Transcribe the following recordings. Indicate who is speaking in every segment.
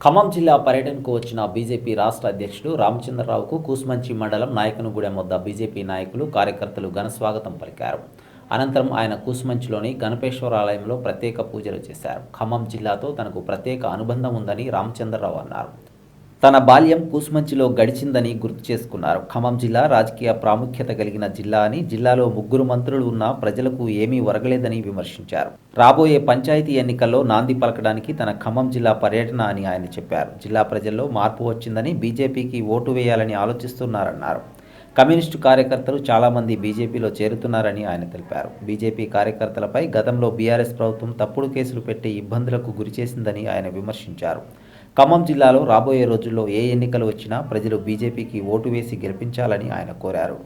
Speaker 1: ఖమ్మం జిల్లా పర్యటనకు వచ్చిన బీజేపీ రాష్ట్ర అధ్యక్షుడు రామచంద్రరావుకు కూసుమంచి మండలం నాయకనగూడెం వద్ద బీజేపీ నాయకులు కార్యకర్తలు ఘన స్వాగతం పలికారు. అనంతరం ఆయన కూసుమంచిలోని గణపేశ్వర ఆలయంలో ప్రత్యేక పూజలు చేశారు. ఖమ్మం జిల్లాతో తనకు ప్రత్యేక అనుబంధం ఉందని రామచంద్రరావు అన్నారు. తన బాల్యం కూసుమంచిలో గడిచిందని గుర్తు చేసుకున్నారు. ఖమ్మం జిల్లా రాజకీయ ప్రాముఖ్యత కలిగిన జిల్లా అని జిల్లాలో ముగ్గురు మంత్రులు ఉన్నా ప్రజలకు ఏమీ ఒరగలేదని విమర్శించారు. రాబోయే పంచాయతీ ఎన్నికల్లో నాంది పలకడానికి తన ఖమ్మం జిల్లా పర్యటన అని ఆయన చెప్పారు. జిల్లా ప్రజల్లో మార్పు వచ్చిందని బీజేపీకి ఓటు వేయాలని ఆలోచిస్తున్నారన్నారు. కమ్యూనిస్టు కార్యకర్తలు చాలామంది బీజేపీలో చేరుతున్నారని ఆయన తెలిపారు. బీజేపీ కార్యకర్తలపై గతంలో బీఆర్ఎస్ ప్రభుత్వం తప్పుడు కేసులు పెట్టి ఇబ్బందులకు గురిచేసిందని ఆయన విమర్శించారు. ఖమ్మం జిల్లాలో రాబోయే రోజుల్లో ఏ ఎన్నికలు వచ్చినా ప్రజలు బీజేపీకి ఓటు వేసి గెలిపించాలని ఆయన కోరారు.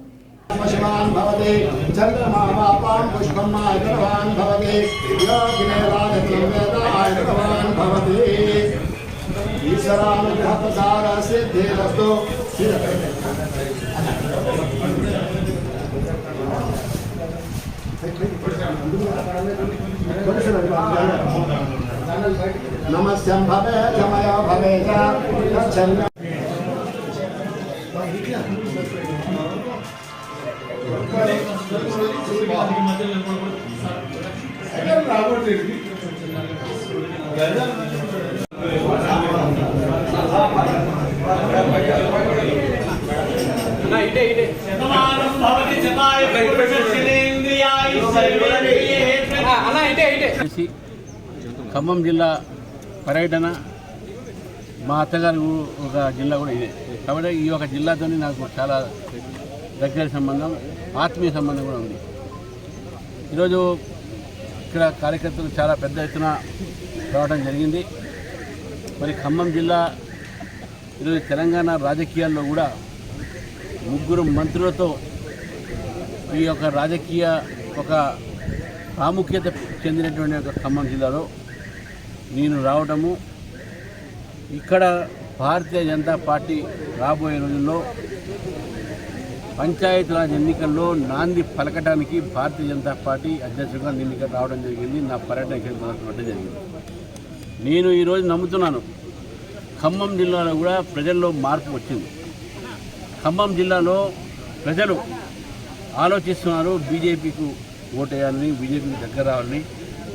Speaker 2: నమస్యం భవే మయా భవే ఇటే ఇటే.
Speaker 3: శతమానం భవతి శతాయ ప్రకృతి అన్న
Speaker 4: ఇటే ఇటే. ఖమ్మం జిల్లా పర్యటన మా అత్తగారు ఒక జిల్లా కూడా ఇదే. కాబట్టి ఈ యొక్క జిల్లాతో నాకు చాలా దగ్గర సంబంధం ఆత్మీయ సంబంధం కూడా ఉంది. ఈరోజు ఇక్కడ కార్యకర్తలు చాలా పెద్ద ఎత్తున రావడం జరిగింది. మరి ఖమ్మం జిల్లా ఈరోజు తెలంగాణ రాజకీయాల్లో కూడా ముగ్గురు మంత్రులతో ఈ యొక్క రాజకీయ ఒక ప్రాముఖ్యత చెందినటువంటి ఒక ఖమ్మం జిల్లాలో నేను రావడము ఇక్కడ భారతీయ జనతా పార్టీ రాబోయే రోజుల్లో పంచాయతీరాజ్ ఎన్నికల్లో నాంది పలకడానికి భారతీయ జనతా పార్టీ అధ్యక్షుడిగా నేను ఇక్కడ రావడం జరిగింది. నా పర్యటన ఇక్కడ జరిగింది. నేను ఈరోజు నమ్ముతున్నాను. ఖమ్మం జిల్లాలో కూడా ప్రజల్లో మార్పు వచ్చింది. ఖమ్మం జిల్లాలో ప్రజలు ఆలోచిస్తున్నారు బీజేపీకి ఓటేయాలని బీజేపీకి దగ్గర రావాలని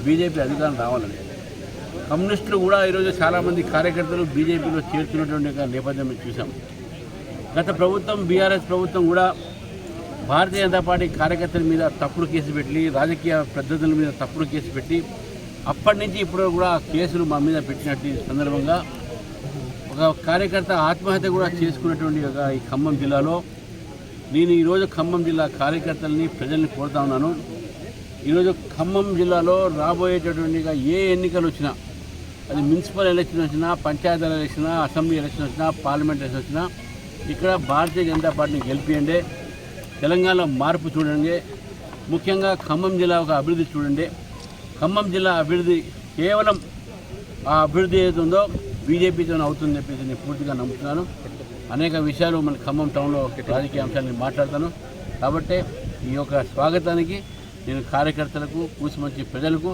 Speaker 4: బీజేపీ అధికారం రావాలని. కమ్యూనిస్టులు కూడా ఈరోజు చాలామంది కార్యకర్తలు బీజేపీలో చేరుతున్నటువంటి నేపథ్యం చూసాం గత ప్రభుత్వం బీఆర్ఎస్ ప్రభుత్వం కూడా భారతీయ జనతా పార్టీ కార్యకర్తల మీద తప్పుడు కేసు పెట్టి రాజకీయ పద్ధతుల మీద తప్పుడు కేసు పెట్టి అప్పటి నుంచి ఇప్పుడు కూడా కేసులు మా మీద పెట్టినట్టు సందర్భంగా ఒక కార్యకర్త ఆత్మహత్య కూడా చేసుకున్నటువంటి ఒక ఈ ఖమ్మం జిల్లాలో నేను ఈరోజు ఖమ్మం జిల్లా కార్యకర్తల్ని ప్రజల్ని కోరుతా ఉన్నాను. ఈరోజు ఖమ్మం జిల్లాలో రాబోయేటటువంటి ఏ ఎన్నికలు వచ్చినా అది మున్సిపల్ ఎలక్షన్ వచ్చినా పంచాయతీ ఎలక్షన్ అసెంబ్లీ ఎలక్షన్ వచ్చినా పార్లమెంట్ ఎలక్షన్ వచ్చినా ఇక్కడ భారతీయ జనతా పార్టీని గెలిపియండి. తెలంగాణలో మార్పు చూడండి. ముఖ్యంగా ఖమ్మం జిల్లా ఒక అభివృద్ధి చూడండి. ఖమ్మం జిల్లా అభివృద్ధి కేవలం ఆ అభివృద్ధి ఏదైతుందో బీజేపీతో అవుతుందని చెప్పేసి నేను పూర్తిగా నమ్ముతున్నాను. అనేక విషయాలు మన ఖమ్మం టౌన్లో రాజకీయ అంశాలు మాట్లాడతాను. కాబట్టి ఈ యొక్క స్వాగతానికి నేను కార్యకర్తలకు కూసుమంచి ప్రజలకు